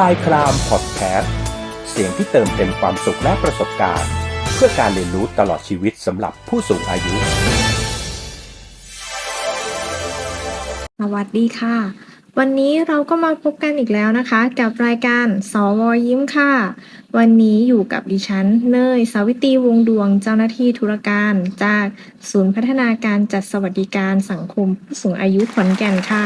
ลายครามพอดแคสต์เสียงที่เติมเต็มความสุขและประสบการณ์ เพื่อการเรียนรู้ตลอดชีวิตสำหรับผู้สูงอายุ สวัสดีค่ะ วันนี้เราก็มาพบกันอีกแล้วนะคะ กับรายการสวยิ้มค่ะ วันนี้อยู่กับดิฉันเนยสาวิตรีวงศ์ดวงเจ้าหน้าที่ธุรการ จากศูนย์พัฒนาการจัดสวัสดิการสังคมผู้สูงอายุขอนแก่นค่ะ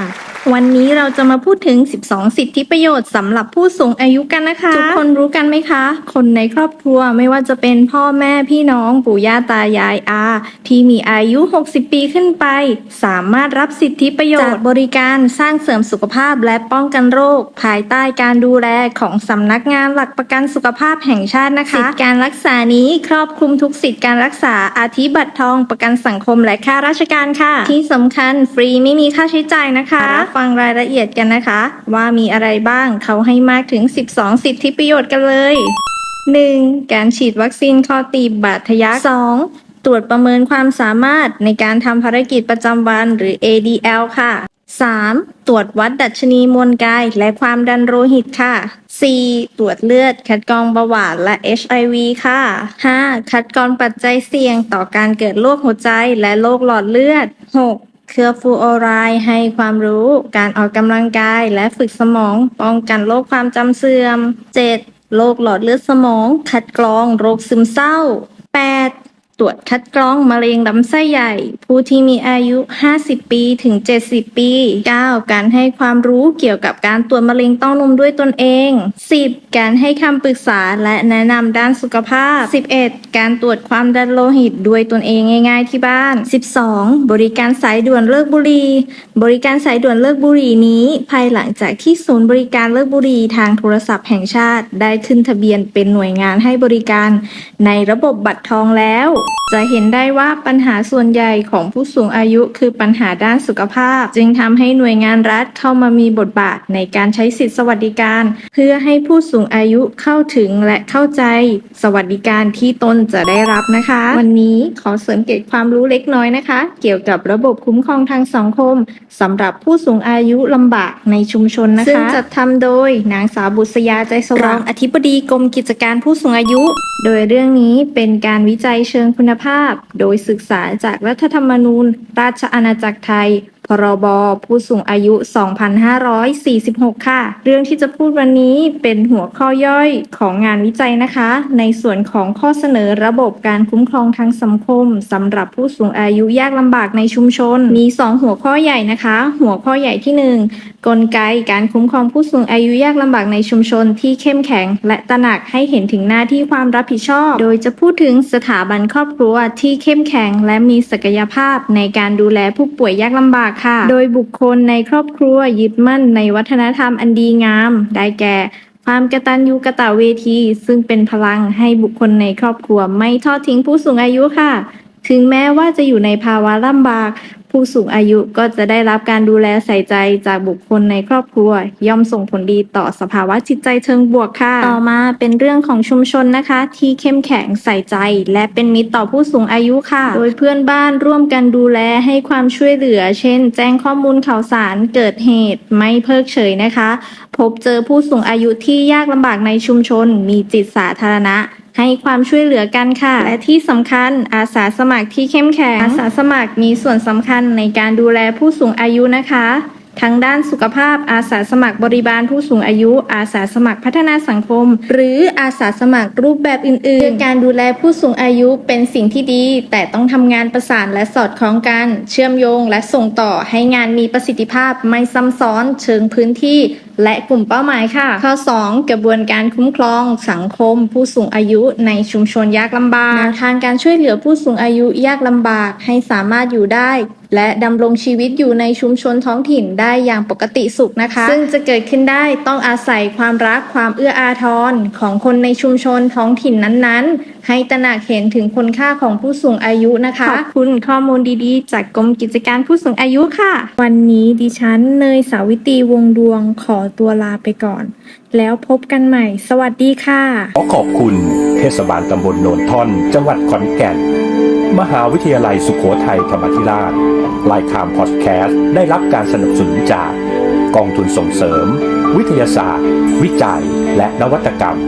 วันนี้เราจะมาพูดถึง 12 สิทธิประโยชน์สำหรับผู้สูงอายุกันนะคะทุกคนรู้กันไหมคะ คนในครอบครัวไม่ว่าจะเป็นพ่อแม่พี่น้องปู่ย่าตายายอาที่มีอายุ 60 ปีขึ้นไป สามารถรับสิทธิประโยชน์จากบริการสร้างเสริมสุขภาพและป้องกันโรค ภายใต้การดูแลของสำนักงานหลักประกันสุขภาพแห่งชาตินะคะสิทธิการรักษานี้ครอบคลุมทุกสิทธิการรักษาอาทิบัตรทองประกันสังคมและค่าราชการค่ะ ที่สำคัญฟรีไม่มีค่าใช้จ่ายนะคะรับฟังรายละเอียดกันนะคะ ว่ามีอะไรบ้างเขาให้มากถึง 12 สิทธิประโยชน์กันเลย 1. การฉีดวัคซีนคอตีบบาดทะยัก 2. ตรวจประเมินความสามารถในการทำภารกิจประจำวันหรือ ADL ค่ะ 3. ตรวจวัดดัชนีมวลกาย และความดันโลหิตค่ะ 4. ตรวจเลือด คัดกรองเบาหวานและ HIV ค่ะ 5. คัดกรองปัจจัยเสี่ยงต่อการเกิดโรคหัวใจและโรคหลอดเลือด 6. เครือฟูออไรให้ความรู้ การออกกำลังกายและฝึกสมอง ป้องกันโรคความจำเสื่อม 7. โรคหลอดเลือดสมอง คัดกรองโรคซึมเศร้า 8. ตรวจคัดกรองมะเร็งลำไส้ใหญ่ ผู้ที่มีอายุ 50 ปีถึง 70 ปี 9. การให้ความรู้เกี่ยวกับการตรวจมะเร็งเต้านมด้วยตนเอง 10. การให้คำปรึกษาและแนะนำด้านสุขภาพ 11. การตรวจความดันโลหิตด้วยตนเองง่าย ๆ ที่บ้าน 12. บริการสายด่วนเลิกบุหรี่ บริการสายด่วนเลิกบุหรี่นี้ ภายหลังจากที่ศูนย์บริการเลิกบุหรี่ทางโทรศัพท์แห่งชาติ ได้ขึ้นทะเบียนเป็นหน่วยงานให้บริการ ในระบบบัตรทองแล้วจะเห็นได้ว่าปัญหาส่วนใหญ่ของผู้สูงอายุคือปัญหาด้านสุขภาพ จึงทำให้หน่วยงานรัฐเข้ามามีบทบาทในการใช้สิทธิสวัสดิการ เพื่อให้ผู้สูงอายุเข้าถึงและเข้าใจ สวัสดิการที่ตนจะได้รับนะคะ วันนี้ขอเสริมเกร็ดความรู้เล็กน้อยนะคะ เกี่ยวกับระบบคุ้มครองทางสังคมสำหรับผู้สูงอายุลำบากในชุมชนนะคะซึ่งจัดทำโดยนางสาวบุษยาใจสว่างอธิบดีกรมกิจการผู้สูงอายุ โดยเรื่องนี้เป็นการวิจัยเชิงคุณภาพ โดยศึกษาจากรัฐธรรมนูญ ราชอาณาจักรไทย พรบผู้สูงอายุ 2546 ค่ะ เรื่องที่จะพูดวันนี้เป็นหัวข้อย่อยของงานวิจัยนะคะ ในส่วนของข้อเสนอระบบการคุ้มครองทางสังคมสำหรับผู้สูงอายุยากลำบากในชุมชน มี 2 หัวข้อใหญ่นะคะ หัวข้อใหญ่ที่ 1 กลไกการคุ้มครองผู้สูงอายุยากลำบากในชุมชนที่เข้มแข็ง และตระหนักให้เห็นถึงหน้าที่ความรับผิดชอบ โดยจะพูดถึงสถาบันครอบครัวที่เข้มแข็ง และมีศักยภาพในการดูแลผู้ป่วยยากลำบากค่ะ โดยบุคคลในครอบครัวยึดมั่นในวัฒนธรรมอันดีงาม ได้แก่ ความกตัญญูกะตเวที ซึ่งเป็นพลังให้บุคคลในครอบครัวไม่ทอดทิ้งผู้สูงอายุค่ะ ถึงแม้ว่าจะอยู่ในภาวะลำบาก ผู้สูงอายุก็จะได้รับการดูแลใส่ใจจากบุคคลในครอบครัว ย่อมส่งผลดีต่อสภาวะจิตใจเชิงบวกค่ะ ต่อมาเป็นเรื่องของชุมชนนะคะ ที่เข้มแข็งใส่ใจ และเป็นมิตรต่อผู้สูงอายุค่ะ โดยเพื่อนบ้านร่วมกันดูแลให้ความช่วยเหลือ เช่น แจ้งข้อมูลข่าวสารเกิดเหตุไม่เพิกเฉยนะคะ พบเจอผู้สูงอายุที่ยากลำบากในชุมชน มีจิตสาธารณะ ให้ความช่วยเหลือกันค่ะ และที่สำคัญอาสาสมัครที่เข้มแข็งอาสาสมัครมีส่วนสำคัญในการดูแลผู้สูงอายุนะคะทั้งด้านสุขภาพอาสาสมัครบริบาลผู้สูงอายุ อาสาสมัครพัฒนาสังคม หรืออาสาสมัครรูปแบบอื่นๆการดูแลผู้สูงอายุเป็นสิ่งที่ดี แต่ต้องทำงานประสานและสอดคล้องกัน เชื่อมโยงและส่งต่อให้งานมีประสิทธิภาพไม่ซ้ำซ้อนเชิงพื้นที่ และกลุ่มเป้าหมายค่ะ ข้อ 2 กระบวนการคุ้มครอง สังคม ผู้สูงอายุในชุมชนยากลำบากแนวทางการช่วยเหลือผู้สูงอายุยากลำบากให้สามารถอยู่ได้ และดำรงชีวิตอยู่ในชุมชนท้องถิ่นได้อย่างปกติสุขนะคะ ซึ่งจะเกิดขึ้นได้ต้องอาศัยความรักความเอื้ออาทรของคนในชุมชนท้องถิ่นนั้นๆ ให้ตระหนักเห็นถึงคุณค่าของผู้สูงอายุนะคะขอบคุณข้อมูลดีๆ จากกรมกิจการผู้สูงอายุค่ะ วันนี้ดิฉันเนยสาวิตรีวงดวงขอตัวลาไปก่อน แล้วพบกันใหม่ สวัสดีค่ะ ขอขอบคุณ เทศบาลตำบลโนนท่อน จังหวัดขอนแก่น มหาวิทยาลัยสุโขทัยธรรมธิราชลายคามพอดแคสต์ได้รับการสนับสนุนจาก กองทุนส่งเสริม วิทยาศาสตร์ วิจัย และนวัตกรรม